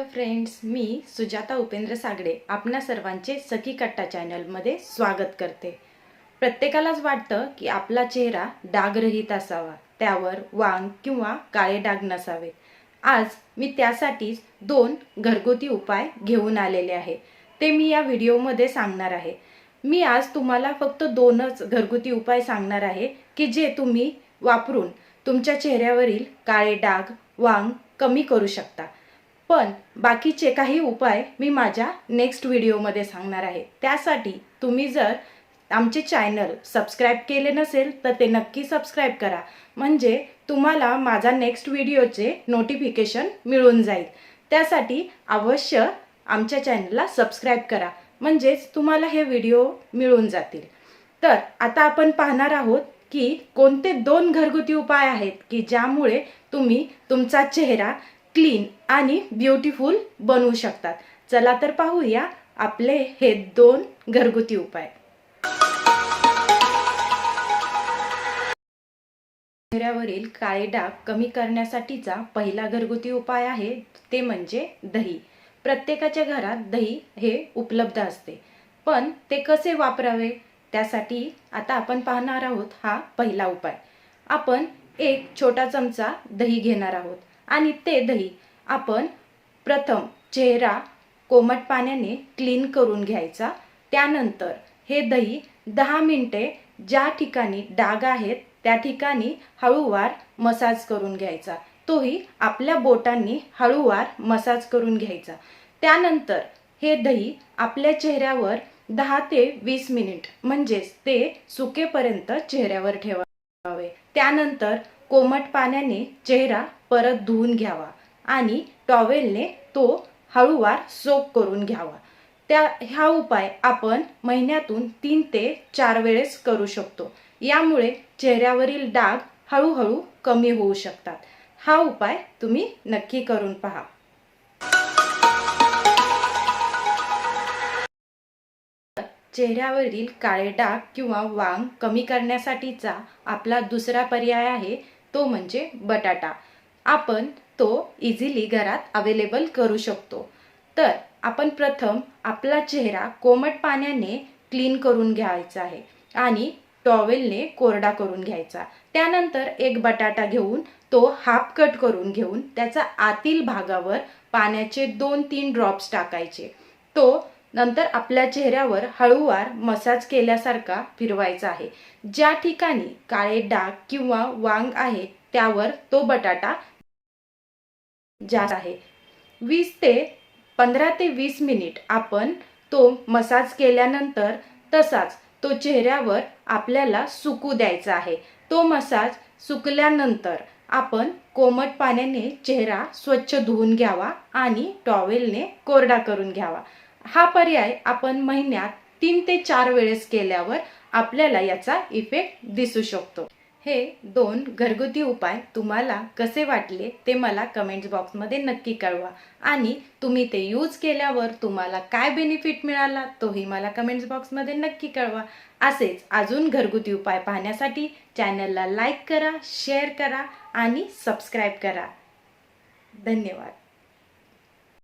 Friends मी सुजाता उपेंद्र सागडे आपणा सर्वांचे सखी कट्टा चॅनलमध्ये स्वागत करते. प्रत्येकालाच वाटतं की आपला चेहरा डागरहित असावा त्यावर वांग किंवा काळे डाग नसावे. आज मी त्यासाठीच दोन घरगुती उपाय घेऊन आलेले आहे. ते मी या व्हिडिओमध्ये सांगणार आहे. मी आज तुम्हाला फक्त दोनच घरगुती उपाय सांगणार आहे की जे तुम्ही वापरून तुमच्या चेहऱ्यावरील काळे डाग वांग कमी करू शकता. पण बाकीचे काही उपाय मी माझ्या नेक्स्ट व्हिडिओमध्ये सांगणार आहे. त्यासाठी तुम्ही जर आमचे चॅनल सबस्क्राईब केले नसेल तर ते नक्की सबस्क्राईब करा. म्हणजे तुम्हाला माझा नेक्स्ट व्हिडिओचे नोटिफिकेशन मिळून जाईल. त्यासाठी अवश्य आमच्या चॅनलला सबस्क्राईब करा. म्हणजेच तुम्हाला हे व्हिडिओ मिळून जातील. तर आता आपण पाहणार आहोत की कोणते दोन घरगुती उपाय आहेत की ज्यामुळे तुम्ही तुमचा चेहरा क्लीन आणि ब्युटिफुल बनवू शकतात. चला तर पाहूया आपले हे दोन घरगुती उपाय. चेहऱ्यावरील काळे डाग कमी करण्यासाठीचा पहिला घरगुती उपाय आहे ते म्हणजे दही. प्रत्येकाच्या घरात दही हे उपलब्ध असते. पण ते कसे वापरावे? त्यासाठी आता आपण पाहणार आहोत हा पहिला उपाय. आपण एक छोटा चमचा दही घेणार आहोत. आणि ते दही आपण प्रथम चेहरा कोमट पाण्याने क्लीन करून घ्यायचा. त्यानंतर हे दही दहा मिनटे ज्या ठिकाणी डाग आहेत त्या ठिकाणी हळूवार मसाज करून घ्यायचा. तोही आपल्या बोटांनी हळूवार मसाज करून घ्यायचा. त्यानंतर हे दही आपल्या चेहऱ्यावर दहा ते वीस मिनिट म्हणजेच ते सुकेपर्यंत चेहऱ्यावर ठेवावे. त्यानंतर कोमट पाण्याने चेहरा परत धुवून घ्यावा आणि टॉवेलने तो हळूवार सोक करून घ्यावा. त्या हा उपाय आपण महिन्यातून तीन ते चार वेळेस करू शकतो. यामुळे चेहऱ्यावरील डाग हळूहळू कमी होऊ शकतात. हा उपाय तुम्ही नक्की करून पहा. चेहऱ्यावरील काळे डाग किंवा वांग कमी करण्यासाठीचा आपला दुसरा पर्याय आहे तो म्हणजे बटाटा. आपण तो इझिली घरात अवेलेबल करू शकतो. तर आपण प्रथम आपला चेहरा कोमट पाण्याने क्लीन करून घ्यायचा आहे आणि टॉवेलने कोरडा करून घ्यायचा. त्यानंतर एक बटाटा घेऊन तो हाफ कट करून घेऊन त्याचा आतील भागावर पाण्याचे दोन तीन ड्रॉप्स टाकायचे. तो नंतर आपल्या चेहऱ्यावर हळूवार मसाज केल्यासारखा फिरवायचा आहे. ज्या ठिकाणी काळे डाग किंवा वांग आहे त्यावर तो बटाटा जास्त आहे. वीस ते पंधरा ते वीस मिनिट आपण तो मसाज केल्यानंतर तसाच तो चेहऱ्यावर आपल्याला सुकू द्यायचा आहे. तो मसाज सुकल्यानंतर आपण कोमट पाण्याने चेहरा स्वच्छ धुवून घ्यावा आणि टॉवेलने कोरडा करून घ्यावा. हा पर्याय आपण महिन्यात तीन ते चार वेळेस केल्यावर आपल्याला याचा इफेक्ट दिसू शकतो. हे दोन घरगुती उपाय तुम्हाला कसे वाटले ते मला कमेंट्स बॉक्समध्ये नक्की कळवा. आणि तुम्ही ते यूज केल्यावर तुम्हाला काय बेनिफिट मिळाला तोही मला कमेंट्स बॉक्समध्ये नक्की कळवा. असेच अजून घरगुती उपाय पाहण्यासाठी चॅनलला लाईक करा शेअर करा आणि सबस्क्राईब करा. धन्यवाद.